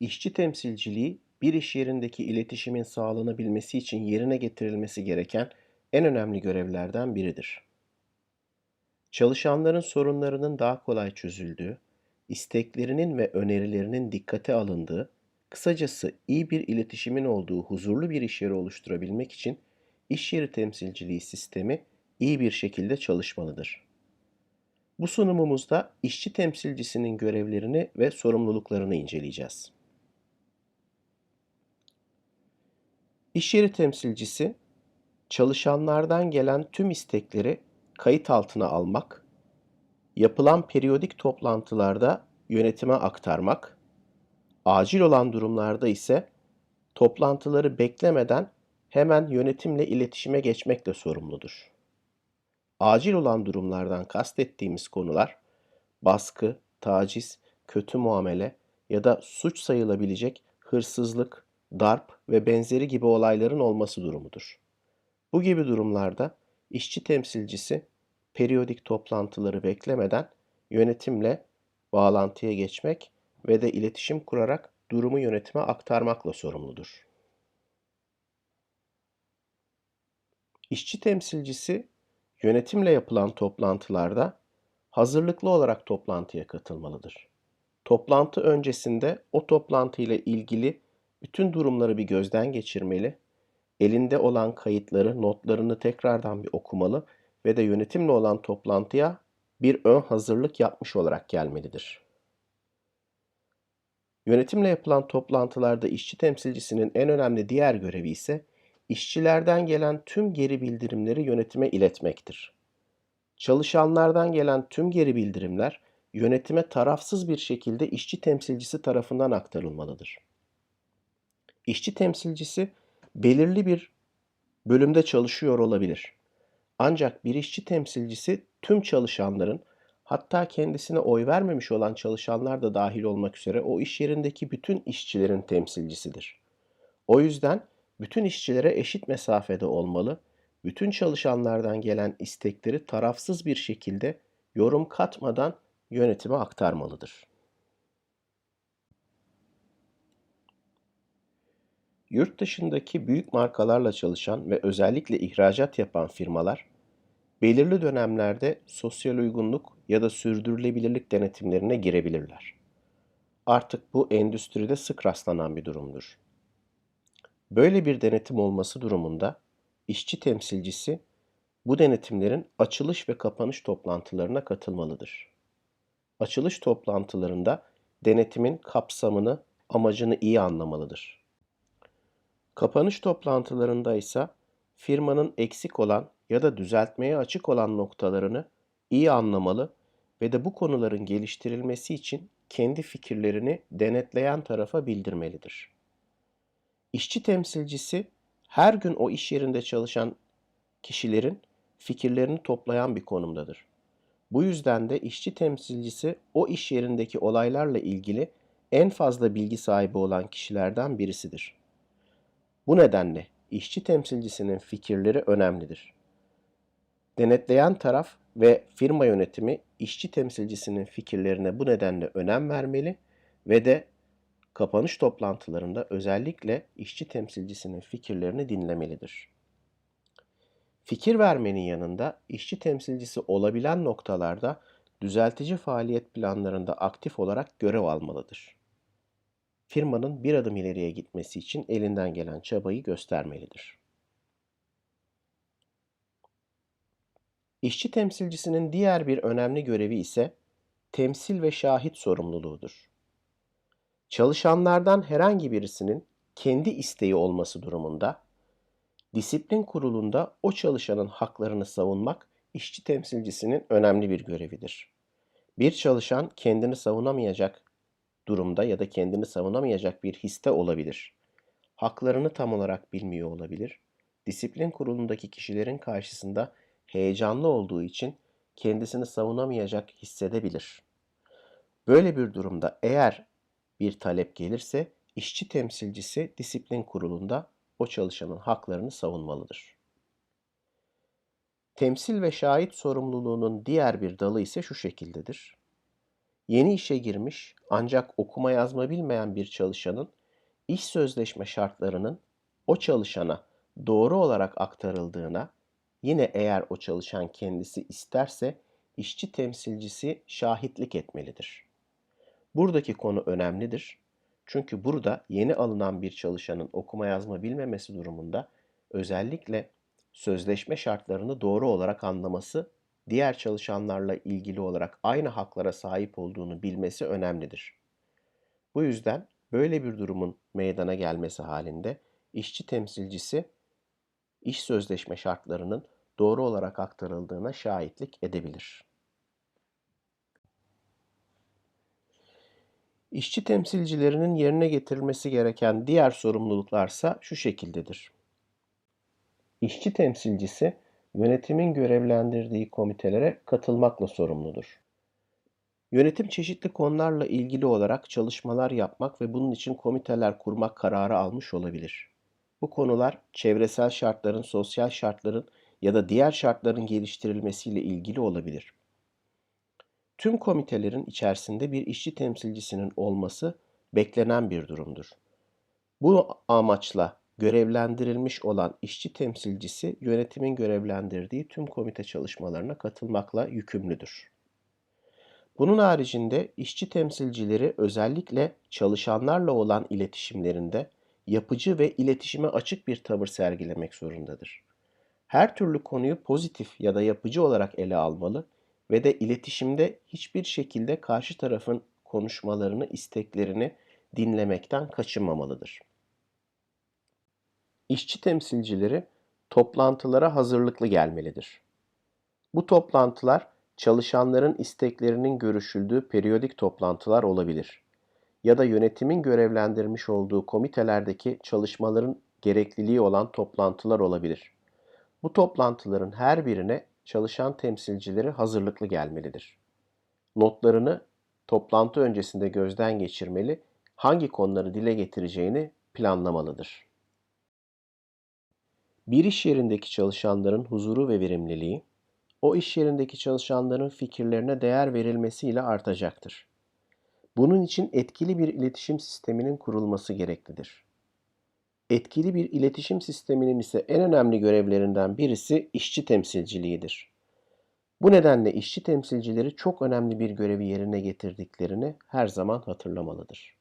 İşçi temsilciliği bir iş yerindeki iletişimin sağlanabilmesi için yerine getirilmesi gereken en önemli görevlerden biridir. Çalışanların sorunlarının daha kolay çözüldüğü, isteklerinin ve önerilerinin dikkate alındığı, kısacası iyi bir iletişimin olduğu huzurlu bir iş yeri oluşturabilmek için iş yeri temsilciliği sistemi iyi bir şekilde çalışmalıdır. Bu sunumumuzda işçi temsilcisinin görevlerini ve sorumluluklarını inceleyeceğiz. İş yeri temsilcisi, çalışanlardan gelen tüm istekleri kayıt altına almak, yapılan periyodik toplantılarda yönetime aktarmak, acil olan durumlarda ise toplantıları beklemeden hemen yönetimle iletişime geçmekle sorumludur. Acil olan durumlardan kastettiğimiz konular baskı, taciz, kötü muamele ya da suç sayılabilecek hırsızlık, darp ve benzeri gibi olayların olması durumudur. Bu gibi durumlarda işçi temsilcisi periyodik toplantıları beklemeden yönetimle bağlantıya geçmek ve de iletişim kurarak durumu yönetime aktarmakla sorumludur. İşçi temsilcisi yönetimle yapılan toplantılarda hazırlıklı olarak toplantıya katılmalıdır. Toplantı öncesinde o toplantı ile ilgili bütün durumları bir gözden geçirmeli, elinde olan kayıtları, notlarını tekrardan bir okumalı ve de yönetimle olan toplantıya bir ön hazırlık yapmış olarak gelmelidir. Yönetimle yapılan toplantılarda işçi temsilcisinin en önemli diğer görevi ise işçilerden gelen tüm geri bildirimleri yönetime iletmektir. Çalışanlardan gelen tüm geri bildirimler yönetime tarafsız bir şekilde işçi temsilcisi tarafından aktarılmalıdır. İşçi temsilcisi belirli bir bölümde çalışıyor olabilir. Ancak bir işçi temsilcisi tüm çalışanların hatta kendisine oy vermemiş olan çalışanlar da dahil olmak üzere o iş yerindeki bütün işçilerin temsilcisidir. O yüzden bütün işçilere eşit mesafede olmalı, bütün çalışanlardan gelen istekleri tarafsız bir şekilde yorum katmadan yönetime aktarmalıdır. Yurt dışındaki büyük markalarla çalışan ve özellikle ihracat yapan firmalar belirli dönemlerde sosyal uygunluk ya da sürdürülebilirlik denetimlerine girebilirler. Artık bu endüstride sık rastlanan bir durumdur. Böyle bir denetim olması durumunda işçi temsilcisi bu denetimlerin açılış ve kapanış toplantılarına katılmalıdır. Açılış toplantılarında denetimin kapsamını, amacını iyi anlamalıdır. Kapanış toplantılarında ise firmanın eksik olan ya da düzeltmeye açık olan noktalarını iyi anlamalı ve de bu konuların geliştirilmesi için kendi fikirlerini denetleyen tarafa bildirmelidir. İşçi temsilcisi her gün o iş yerinde çalışan kişilerin fikirlerini toplayan bir konumdadır. Bu yüzden de işçi temsilcisi o iş yerindeki olaylarla ilgili en fazla bilgi sahibi olan kişilerden birisidir. Bu nedenle işçi temsilcisinin fikirleri önemlidir. Denetleyen taraf ve firma yönetimi işçi temsilcisinin fikirlerine bu nedenle önem vermeli ve de kapanış toplantılarında özellikle işçi temsilcisinin fikirlerini dinlemelidir. Fikir vermenin yanında işçi temsilcisi olabilen noktalarda düzeltici faaliyet planlarında aktif olarak görev almalıdır. Firmanın bir adım ileriye gitmesi için elinden gelen çabayı göstermelidir. İşçi temsilcisinin diğer bir önemli görevi ise temsil ve şahit sorumluluğudur. Çalışanlardan herhangi birisinin kendi isteği olması durumunda disiplin kurulunda o çalışanın haklarını savunmak işçi temsilcisinin önemli bir görevidir. Bir çalışan kendini savunamayacak durumda ya da kendini savunamayacak bir histe olabilir. Haklarını tam olarak bilmiyor olabilir. Disiplin kurulundaki kişilerin karşısında heyecanlı olduğu için kendisini savunamayacak hissedebilir. Böyle bir durumda eğer bir talep gelirse işçi temsilcisi disiplin kurulunda o çalışanın haklarını savunmalıdır. Temsil ve şahit sorumluluğunun diğer bir dalı ise şu şekildedir. Yeni işe girmiş ancak okuma yazma bilmeyen bir çalışanın iş sözleşme şartlarının o çalışana doğru olarak aktarıldığına, yine eğer o çalışan kendisi isterse işçi temsilcisi şahitlik etmelidir. Buradaki konu önemlidir. Çünkü burada yeni alınan bir çalışanın okuma yazma bilmemesi durumunda özellikle sözleşme şartlarını doğru olarak anlaması, diğer çalışanlarla ilgili olarak aynı haklara sahip olduğunu bilmesi önemlidir. Bu yüzden böyle bir durumun meydana gelmesi halinde işçi temsilcisi iş sözleşme şartlarının doğru olarak aktarıldığına şahitlik edebilir. İşçi temsilcilerinin yerine getirilmesi gereken diğer sorumluluklarsa şu şekildedir. İşçi temsilcisi yönetimin görevlendirdiği komitelere katılmakla sorumludur. Yönetim çeşitli konularla ilgili olarak çalışmalar yapmak ve bunun için komiteler kurmak kararı almış olabilir. Bu konular çevresel şartların, sosyal şartların ya da diğer şartların geliştirilmesiyle ilgili olabilir. Tüm komitelerin içerisinde bir işçi temsilcisinin olması beklenen bir durumdur. Bu amaçla görevlendirilmiş olan işçi temsilcisi yönetimin görevlendirdiği tüm komite çalışmalarına katılmakla yükümlüdür. Bunun haricinde işçi temsilcileri özellikle çalışanlarla olan iletişimlerinde yapıcı ve iletişime açık bir tavır sergilemek zorundadır. Her türlü konuyu pozitif ya da yapıcı olarak ele almalı ve de iletişimde hiçbir şekilde karşı tarafın konuşmalarını, isteklerini dinlemekten kaçınmamalıdır. İşçi temsilcileri toplantılara hazırlıklı gelmelidir. Bu toplantılar çalışanların isteklerinin görüşüldüğü periyodik toplantılar olabilir ya da yönetimin görevlendirmiş olduğu komitelerdeki çalışmaların gerekliliği olan toplantılar olabilir. Bu toplantıların her birine çalışan temsilcileri hazırlıklı gelmelidir. Notlarını toplantı öncesinde gözden geçirmeli, hangi konuları dile getireceğini planlamalıdır. Bir iş yerindeki çalışanların huzuru ve verimliliği, o iş yerindeki çalışanların fikirlerine değer verilmesiyle artacaktır. Bunun için etkili bir iletişim sisteminin kurulması gereklidir. Etkili bir iletişim sisteminin ise en önemli görevlerinden birisi işçi temsilciliğidir. Bu nedenle işçi temsilcileri çok önemli bir görevi yerine getirdiklerini her zaman hatırlamalıdır.